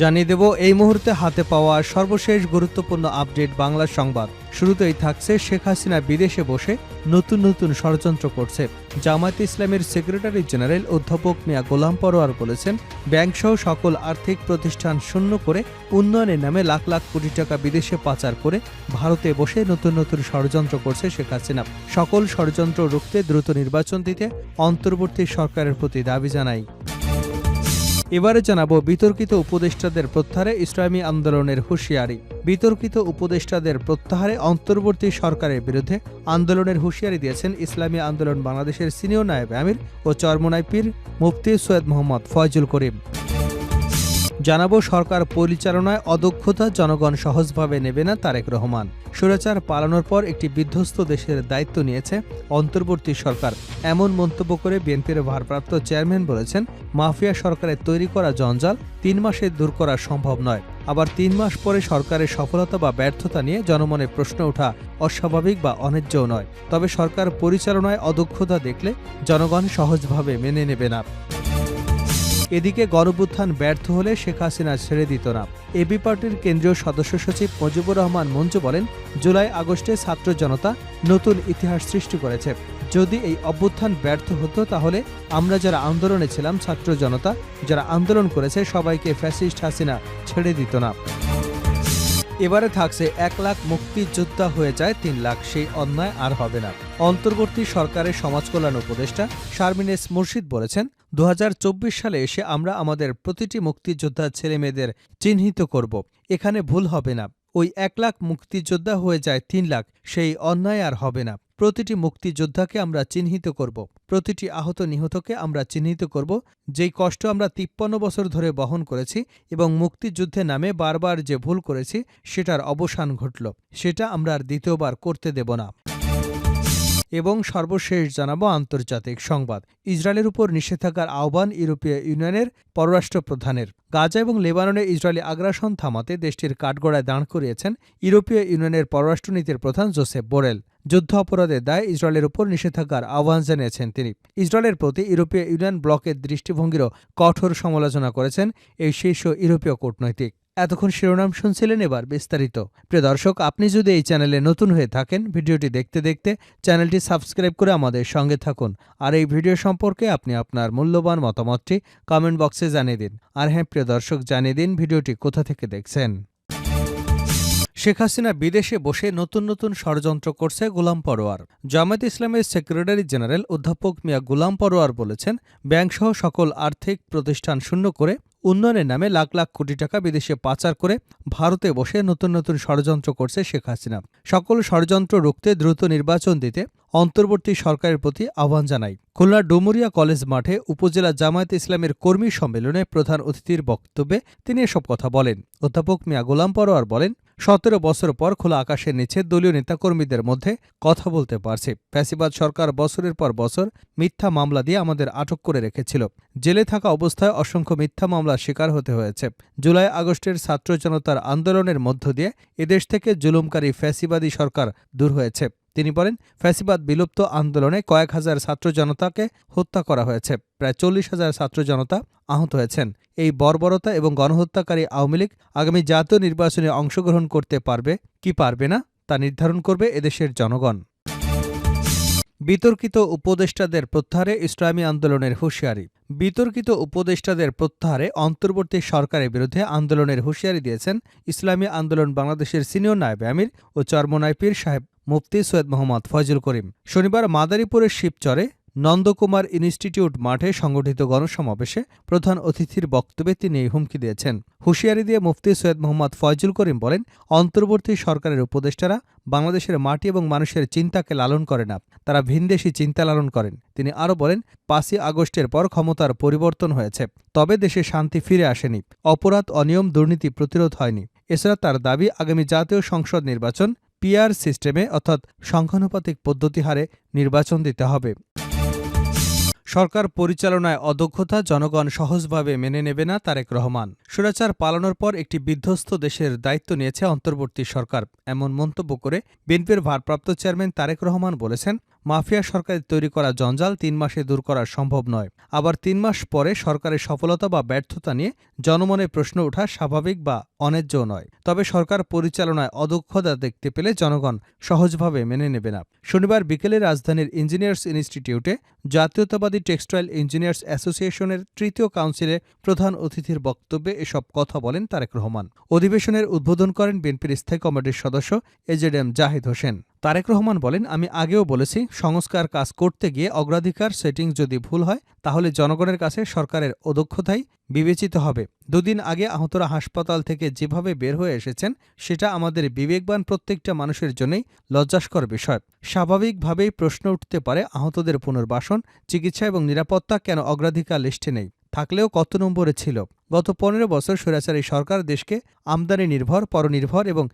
জানিয়ে দেব, এই মুহূর্তে হাতে পাওয়া সর্বশেষ গুরুত্বপূর্ণ আপডেট বাংলা সংবাদ। শুরুতেই থাকছে শেখ হাসিনা বিদেশে বসে নতুন নতুন ষড়যন্ত্র করছে। জামায়াত ইসলামের সেক্রেটারি জেনারেল অধ্যাপক মিয়া গোলাম পরোয়ার বলেছেন, ব্যাংকসহ সকল আর্থিক প্রতিষ্ঠান শূন্য করে উন্নয়নের নামে লাখ লাখ কোটি টাকা বিদেশে পাচার করে ভারতে বসে নতুন নতুন ষড়যন্ত্র করছে শেখ হাসিনা। সকল ষড়যন্ত্র রুখতে দ্রুত নির্বাচন দিতে অন্তর্বর্তী সরকারের প্রতি দাবি জানাই। এবারে জানাব বিতর্কিত উপদেষ্টাদের প্রত্যাহারে ইসলামী আন্দোলনের হুঁশিয়ারি। বিতর্কিত উপদেষ্টাদের প্রত্যাহারে অন্তর্বর্তী সরকারের বিরুদ্ধে আন্দোলনের হুঁশিয়ারি দিয়েছেন ইসলামী আন্দোলন বাংলাদেশের সিনিয়র নায়েব আমির ও চরমনাই পীর মুফতি সৈয়দ মোহাম্মদ ফয়জুল করিম। জানাব, সরকার পরিচালনায় অদক্ষতা জনগণ সহজভাবে নেবে না তারেক রহমান। স্বৈরাচার পালানোর পর একটি বিধ্বস্ত দেশের দায়িত্ব নিয়েছে অন্তর্বর্তী সরকার। এমন মন্তব্য করে বিএনপির ভারপ্রাপ্ত চেয়ারম্যান বলেছেন, মাফিয়া সরকারের তৈরি করা জঞ্জাল তিন মাসে দূর করা সম্ভব নয়। আবার তিন মাস পরে সরকারের সফলতা বা ব্যর্থতা নিয়ে জনমনে প্রশ্ন ওঠা অস্বাভাবিক বা অন্যায্যও নয়। তবে সরকার পরিচালনায় অদক্ষতা দেখলে জনগণ সহজভাবে মেনে নেবে না। এদিকে গণপুত্থান ব্যর্থ হলে শেখ হাসিনা ছেড়ে দিত না। এবি পার্টির কেন্দ্রীয় সদস্য সচিব মুজিবুর রহমান মঞ্জু বলেন, জুলাই আগস্টে ছাত্র জনতা নতুন ইতিহাস সৃষ্টি করেছে। যদি এই অভ্যুত্থান ব্যর্থ হতো তাহলে আমরা যারা আন্দোলনে ছিলাম, ছাত্র জনতা যারা আন্দোলন করেছে, সবাইকে ফ্যাসিস্ট হাসিনা ছেড়ে দিত না। এবারে থাকছে এক লাখ মুক্তিযোদ্ধা হয়ে যায় তিন লাখ। সেই অন্যায় আর হবে না। অন্তর্বর্তী সরকারের সমাজ কল্যাণ উপদেষ্টা শারমিনেস মুর্শিদ বলেছেন দু হাজার চব্বিশ সালে এসে আমরা আমাদের প্রতিটি মুক্তিযোদ্ধা ছেলেমেয়েদের চিহ্নিত করব। এখানে ভুল হবে না। ওই এক লাখ মুক্তিযোদ্ধা হয়ে যায় তিন লাখ, সেই অন্যায় আর হবে না। প্রতিটি মুক্তিযোদ্ধাকে আমরা চিহ্নিত করব, প্রতিটি আহত নিহতকে আমরা চিহ্নিত করব, যেই কষ্ট আমরা তিপ্পান্ন বছর ধরে বহন করেছি এবং মুক্তিযুদ্ধে নামে বারবার যে ভুল করেছি, সেটার অবসান ঘটল। সেটা আমরা আর দ্বিতীয়বার করতে দেব না। এবং সর্বশেষ জানাব আন্তর্জাতিক সংবাদ। ইসরায়েলের উপর নিষেধাজ্ঞার আহ্বান ইউরোপীয় ইউনিয়নের পররাষ্ট্র প্রধানের গাজা এবং লেবাননে ইসরায়েলি আগ্রাসন থামাতে দেশটির কাঠগড়ায় দাঁড় করিয়েছেন ইউরোপীয় ইউনিয়নের পররাষ্ট্রনীতির প্রধান জোসেফ বোরেল। যুদ্ধ অপরাধের দায় ইসরায়েলের উপর নিষেধাজ্ঞার আহ্বান জানিয়েছেন তিনি। ইসরায়েলের প্রতি ইউরোপীয় ইউনিয়ন ব্লকের দৃষ্টিভঙ্গিরও কঠোর সমালোচনা করেছেন এই শীর্ষ ইউরোপীয় কূটনৈতিক। এতক্ষণ শিরোনাম শুনছিলেন এবার বিস্তারিত। প্রিয় দর্শক, আপনি যদি এই চ্যানেলে নতুন হয়ে থাকেন, ভিডিওটি দেখতে দেখতে চ্যানেলটি সাবস্ক্রাইব করে আমাদের সঙ্গে থাকুন। আর এই ভিডিও সম্পর্কে আপনি আপনার মূল্যবান মতামতটি কমেন্ট বক্সে জানিয়ে দিন। আর হ্যাঁ প্রিয় দর্শক, জানিয়ে দিন ভিডিওটি কোথা থেকে দেখছেন। শেখ হাসিনা বিদেশে বসে নতুন নতুন ষড়যন্ত্র করছে গোলাম পরোয়ার। জামায়াত ইসলামের সেক্রেটারি জেনারেল অধ্যাপক মিয়া গোলাম পরোয়ার বলেছেন, ব্যাংকসহ সকল আর্থিক প্রতিষ্ঠান শূন্য করে উন্নয়নের নামে লাখ লাখ কোটি টাকা বিদেশে পাচার করে ভারতে বসে নতুন নতুন ষড়যন্ত্র করছে শেখ হাসিনা। সকল ষড়যন্ত্র রুখতে দ্রুত নির্বাচন দিতে অন্তর্বর্তী সরকারের প্রতি আহ্বান জানাই। খুলনার ডুমুরিয়া কলেজ মাঠে উপজেলা জামায়াত ইসলামের কর্মী সম্মেলনে প্রধান অতিথির বক্তব্যে তিনি এসব কথা বলেন। অধ্যাপক মিয়া গোলাম পরোয়ার বলেন সতেরো বছর পর খোলা আকাশের নিচে দলীয় নেতাকর্মীদের মধ্যে কথা বলতে পারছে। ফ্যাসিবাদ সরকার বছরের পর বছর মিথ্যা মামলা দিয়ে আমাদের আটক করে রেখেছিল। জেলে থাকা অবস্থায় অসংখ্য মিথ্যা মামলার শিকার হতে হয়েছে। জুলাই আগস্টের ছাত্র জনতার আন্দোলনের মধ্য দিয়ে এদেশ থেকে জুলুমকারী ফ্যাসিবাদী সরকার দূর হয়েছে। তিনি বলেন, ফ্যাসিবাদ বিলুপ্ত আন্দোলনে কয়েক হাজার ছাত্র জনতাকে হত্যা করা হয়েছে। প্রায় চল্লিশ হাজার ছাত্র জনতা আহত হয়েছেন। এই বর্বরতা এবং গণহত্যাকারী আওয়ামী লীগ আগামী জাতীয় নির্বাচনে অংশগ্রহণ করতে পারবে কি পারবে না, তা নির্ধারণ করবে এদেশের জনগণ। বিতর্কিত উপদেষ্টাদের প্রত্যাহারে ইসলামী আন্দোলনের হুঁশিয়ারি। বিতর্কিত উপদেষ্টাদের প্রত্যাহারে অন্তর্বর্তী সরকারের বিরুদ্ধে আন্দোলনের হুঁশিয়ারি দিয়েছেন ইসলামী আন্দোলন বাংলাদেশের সিনিয়র নায়েব আমির ও চরমনাই পীর সাহেব। মুফতি সৈয়দ মোহাম্মদ ফয়জুল করিম। শনিবার মাদারীপুরের শিবচরে নন্দকুমার ইনস্টিটিউট মাঠে সংগঠিত গণসমাবেশে প্রধান অতিথির বক্তব্যে তিনি হুমকি দিয়েছেন। হুঁশিয়ারি দিয়ে মুফতি সৈয়দ মোহাম্মদ ফয়জুল করিম বলেন, অন্তর্বর্তী সরকারের উপদেষ্টারা বাংলাদেশের মাটি এবং মানুষের চিন্তাকে লালন করে না, তারা ভিনদেশি চিন্তা লালন করেন। তিনি আরও বলেন, পাঁচই আগস্টের পর ক্ষমতার পরিবর্তন হয়েছে, তবে দেশে শান্তি ফিরে আসেনি। অপরাধ, অনিয়ম, দুর্নীতি প্রতিরোধ হয়নি। এছাড়া তার দাবি, আগামী জাতীয় সংসদ নির্বাচন পিআর সিস্টেমে অর্থাৎ সংখ্যানুপাতিক পদ্ধতি হারে নির্বাচন দিতে হবে। সরকার পরিচালনায় অদক্ষতা জনগণ সহজভাবে মেনে নেবে না তারেক রহমান। সুরাচার পালানোর পর একটি বিধ্বস্ত দেশের দায়িত্ব নিয়েছে অন্তর্বর্তী সরকার, এমন মন্তব্য করে বিএনপির ভারপ্রাপ্ত চেয়ারম্যান তারেক রহমান বলেছেন মাফিয়া সরকারের তৈরি করা জঞ্জাল তিন মাসে দূর করা সম্ভব নয়। আবার তিন মাস পরে সরকারের সফলতা বা ব্যর্থতা নিয়ে জনমনে প্রশ্ন ওঠা স্বাভাবিক বা অন্যায্যও নয়। তবে সরকার পরিচালনায় অদক্ষতা দেখতে পেলে জনগণ সহজভাবে মেনে নেবে না। শনিবার বিকেলে রাজধানীর ইঞ্জিনিয়ার্স ইনস্টিটিউটে জাতীয়তাবাদী টেক্সটাইল ইঞ্জিনিয়ার্স অ্যাসোসিয়েশনের তৃতীয় কাউন্সিলে প্রধান অতিথির বক্তব্যে এসব কথা বলেন তারেক রহমান। অধিবেশনের উদ্বোধন করেন বিএনপির স্থায়ী কমিটির সদস্য A Z M Zahid Hossain. Tarique Rahman বলেন, আমি আগেও বলেছি, সংস্কার কাজ করতে গিয়ে অগ্রাধিকার সেটিং যদি ভুল হয়, তাহলে জনগণের কাছে সরকারের অদক্ষতাই বিবেচিত হবে। দুদিন আগে আহতরা হাসপাতাল থেকে যেভাবে বের হয়ে এসেছেন, সেটা আমাদের বিবেকবান প্রত্যেকটা মানুষের জন্যই লজ্জাস্কর বিষয়। স্বাভাবিকভাবেই প্রশ্ন উঠতে পারে, আহতদের পুনর্বাসন, চিকিৎসা এবং নিরাপত্তা কেন অগ্রাধিকার লিস্টে নেই? থাকলেও কত নম্বরে ছিল? গত পনেরো বছর স্বৈরাচারী সরকার দেশকে আমদানি নির্ভর, পরনির্ভর এবং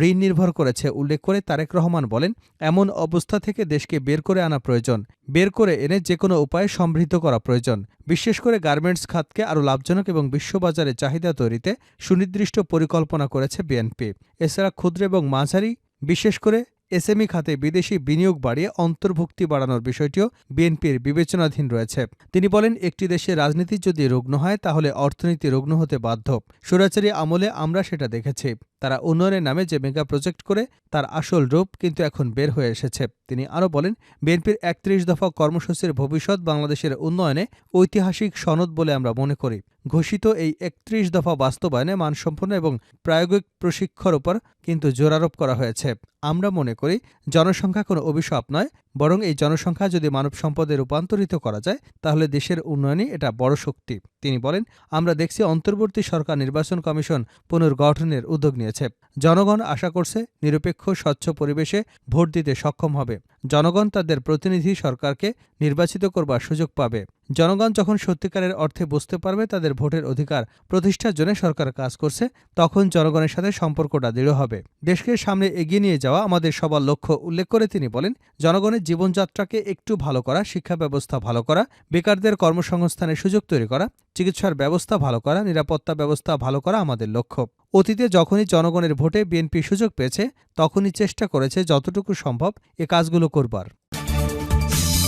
ঋণ নির্ভর করেছে, উল্লেখ করে তারেক রহমান বলেন, এমন অবস্থা থেকে দেশকে বের করে আনা প্রয়োজন। বের করে এনে যে কোনো উপায়ে সমৃদ্ধ করা প্রয়োজন। বিশেষ করে গার্মেন্টস খাতকে আরও লাভজনক এবং বিশ্ববাজারে চাহিদা তৈরিতে সুনির্দিষ্ট পরিকল্পনা করেছে বিএনপি। এছাড়া ক্ষুদ্র এবং মাঝারি, বিশেষ করে এসএমই খাতে বিদেশি বিনিয়োগ বাড়িয়ে অন্তর্ভুক্তি বাড়ানোর বিষয়টিও বিএনপির বিবেচনাধীন রয়েছে। তিনি বলেন, একটি দেশে রাজনীতি যদি রুগ্ন হয়, তাহলে অর্থনীতি রুগ্ন হতে বাধ্য। সুরাচারী আমলে আমরা সেটা দেখেছি। তারা উন্নয়নের নামে যে মেগা প্রজেক্ট করে, তার আসল রূপ কিন্তু এখন বের হয়ে এসেছে। তিনি আরও বলেন, বিএনপির একত্রিশ দফা কর্মসূচির ভবিষ্যৎ বাংলাদেশের উন্নয়নে ঐতিহাসিক সনদ বলে আমরা মনে করি। ঘোষিত এই একত্রিশ দফা বাস্তবায়নে মানসম্পন্ন এবং প্রায়োগিক প্রশিক্ষর উপর কিন্তু জোরারোপ করা হয়েছে। আমরা মনে করি, জনসংখ্যা কোনো অভিশাপ নয় বরং এই জনসংখ্যা যদি মানব সম্পদে রূপান্তরিত করা যায়, তাহলে দেশের উন্নয়নে এটা বড় শক্তি। তিনি বলেন, আমরা দেখছি অন্তর্বর্তী সরকার নির্বাচন কমিশন পুনর্গঠনের উদ্যোগ নিয়েছে। জনগণ আশা করছে নিরপেক্ষ, স্বচ্ছ পরিবেশে ভোট দিতে সক্ষম হবে। জনগণ তাদের প্রতিনিধি সরকারকে নির্বাচিত করবার সুযোগ পাবে। জনগণ যখন সত্যিকারের অর্থে বুঝতে পারবে তাদের ভোটের অধিকার প্রতিষ্ঠার জন্য সরকার কাজ করছে, তখন জনগণের সাথে সম্পর্কটা দৃঢ় হবে। দেশকে সামনে এগিয়ে নিয়ে যাওয়া আমাদের সবার লক্ষ্য উল্লেখ করে তিনি বলেন, জনগণের জীবনযাত্রাকে একটু ভালো করা, শিক্ষা ব্যবস্থা ভালো করা, বেকারদের কর্মসংস্থানের সুযোগ তৈরি করা চিকিৎসার ব্যবস্থা ভালো করা, নিরাপত্তা ব্যবস্থা ভালো করা আমাদের লক্ষ্য। অতীতে যখনই জনগণের ভোটে বিএনপি সুযোগ পেয়েছে, তখনই চেষ্টা করেছে যতটুকু সম্ভব এ কাজগুলো করবার।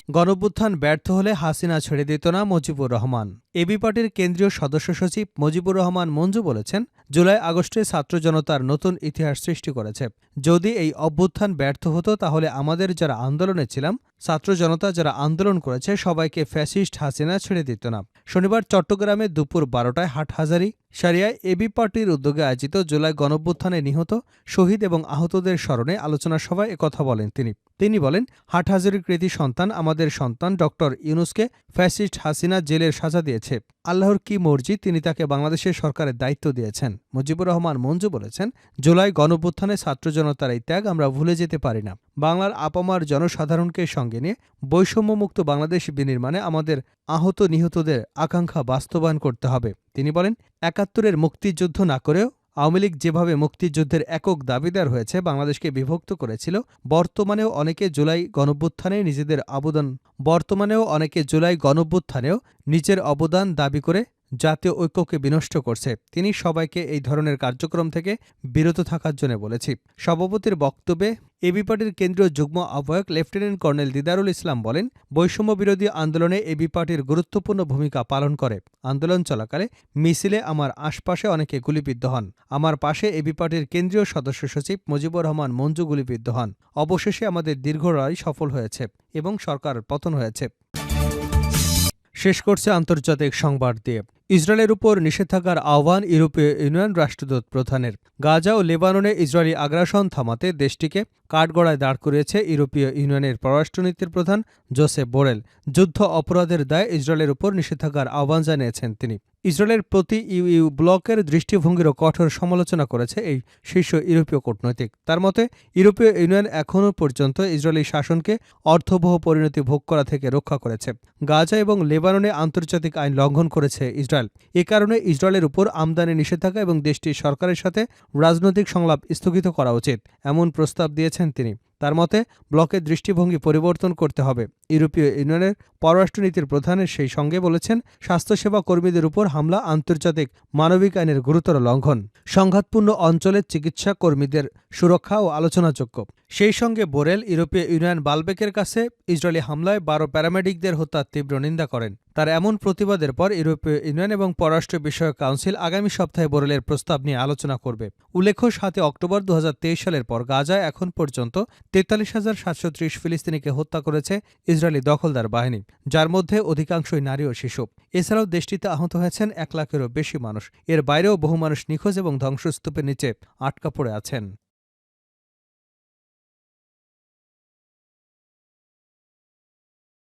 গণভ্যুত্থান ব্যর্থ হলে হাসিনা ছেড়ে দিত না মুজিবুর রহমান। এবি পার্টির কেন্দ্রীয় সদস্য সচিব মুজিবুর রহমান মঞ্জু বলেছেন, জুলাই আগস্টে ছাত্র জনতার নতুন ইতিহাস সৃষ্টি করেছে। যদি এই অভ্যুত্থান ব্যর্থ হতো, তাহলে আমাদের যারা আন্দোলনে ছিলাম, ছাত্র জনতা যারা আন্দোলন করেছে, সবাইকে ফ্যাসিস্ট হাসিনা ছেড়ে দিত না। শনিবার চট্টগ্রামে দুপুর বারোটায় হাটহাজারি সারিয়ায় এবি পার্টির উদ্যোগে আয়োজিত জুলাই গণভ্যুত্থানে নিহত শহীদ এবং আহতদের স্মরণে আলোচনা সভায় একথা বলেন তিনি। তিনি বলেন হাটহাজারি কৃতি সন্তান আমাদের সন্তান ডক্টর ইউনুসকে ফ্যাসিস্ট হাসিনা জেলের সাজা দিয়েছে। আল্লাহর কি মর্জি তিনি তাকে বাংলাদেশের সরকারের দায়িত্ব দিয়েছেন? মুজিবুর রহমান মঞ্জু বলেছেন, জুলাই গণপুত্থানে ছাত্র জনতার এই ত্যাগ আমরা ভুলে যেতে পারি না। বাংলার আপামার জনসাধারণকে সঙ্গে নিয়ে বৈষম্যমুক্ত বাংলাদেশ বিনির্মাণে আমাদের আহত নিহতদের আকাঙ্ক্ষা বাস্তবায়ন করতে হবে। তিনি বলেন, একাত্তরের মুক্তিযুদ্ধ না করেও আওয়ামী লীগ যেভাবে মুক্তিযুদ্ধের একক দাবিদার হয়েছে, বাংলাদেশকে বিভক্ত করেছিল, বর্তমানেও অনেকে জুলাই গণভ্যুত্থানে নিজেদের অবদান, বর্তমানেও অনেকে জুলাই গণভ্যুত্থানেও নিজের অবদান দাবি করে জাতীয় ঐক্যকে বিনষ্ট করছে। তিনি সবাইকে এই ধরনের কার্যক্রম থেকে বিরত থাকার জন্য বলেছি। সভাপতির বক্তব্যে এবি পার্টির কেন্দ্রীয় যুগ্ম আহ্বায়ক লেফটেন্যান্ট কর্নেল দিদারুল ইসলাম বলেন বৈষম্য বিরোধী আন্দোলনে এবি পার্টির গুরুত্বপূর্ণ ভূমিকা পালন করে। আন্দোলন চলাকালে মিছিলে আমার আশপাশে অনেকে গুলিবিদ্ধ হন। আমার পাশে এবি পার্টির কেন্দ্রীয় সদস্য সচিব মুজিবুর রহমান মঞ্জু গুলিবিদ্ধ হন। অবশেষে আমাদের দীর্ঘ লড়াই সফল হয়েছে এবং সরকার পতন হয়েছে। শেষ করছে আন্তর্জাতিক সংবাদ দিয়ে। ইসরায়েলের উপর নিষেধাজ্ঞার আহ্বান ইউরোপীয় ইউনিয়ন রাষ্ট্রদূত প্রধানের। গাজা ও লেবাননে ইসরায়েলি আগ্রাসন থামাতে দেশটিকে কাঠগড়ায় দাঁড় করিয়েছে ইউরোপীয় ইউনিয়নের পররাষ্ট্রনীতির প্রধান জোসেফ বোরেল। যুদ্ধ অপরাধের দায় ইসরায়েলের উপর নিষেধাজ্ঞার আহ্বান জানিয়েছেন তিনি। ইসরায়েলের প্রতি ইউ ইউ ব্লকের দৃষ্টিভঙ্গিরও কঠোর সমালোচনা করেছে এই শীর্ষ ইউরোপীয় কূটনৈতিক। তার মতে, ইউরোপীয় ইউনিয়ন এখনও পর্যন্ত ইসরায়েলি শাসনকে অর্থবহ পরিণতি ভোগ করা থেকে রক্ষা করেছে। গাজা এবং লেবাননে আন্তর্জাতিক আইন লঙ্ঘন করেছে ইসরায়েল। এ কারণে ইসরায়েলের উপর আমদানি নিষেধাজ্ঞা এবং দেশটির সরকারের সাথে রাজনৈতিক সংলাপ স্থগিত করা উচিত, এমন প্রস্তাব দিয়েছেন তিনি। তার মতে, ব্লকের দৃষ্টিভঙ্গি পরিবর্তন করতে হবে। ইউরোপীয় ইউনিয়নের পররাষ্ট্রনীতির প্রধানের সেই সঙ্গে বলেছেন, স্বাস্থ্যসেবা কর্মীদের উপর হামলা আন্তর্জাতিক মানবিক আইনের গুরুতর লঙ্ঘন। সংঘাতপূর্ণ অঞ্চলের চিকিৎসা কর্মীদের সুরক্ষা ও আলোচনাযোগ্য। সেই সঙ্গে বোরেল ইউরোপীয় ইউনিয়ন বালবেকের কাছে ইসরায়েলি হামলায় বারো প্যারামেডিকদের হত্যার তীব্র নিন্দা করেন। তার এমন প্রতিবাদের পর ইউরোপীয় ইউনিয়ন এবং পররাষ্ট্র বিষয়ক কাউন্সিল আগামী সপ্তাহে বোরেলের প্রস্তাব নিয়ে আলোচনা করবে। উল্লেখ্য সাতে অক্টোবর দু হাজার তেইশ সালের পর গাজায় এখন পর্যন্ত তেতাল্লিশ হাজার সাতশো ত্রিশ ফিলিস্তিনিকে হত্যা করেছে ইসরায়েলি দখলদার বাহিনী, যার মধ্যে অধিকাংশই নারী ও শিশু। এছাড়াও দেশটিতে আহত হয়েছেন এক লাখেরও বেশি মানুষ। এর বাইরেও বহু মানুষ নিখোঁজ এবং ধ্বংসস্তূপের নিচে আটকা পড়ে আছেন।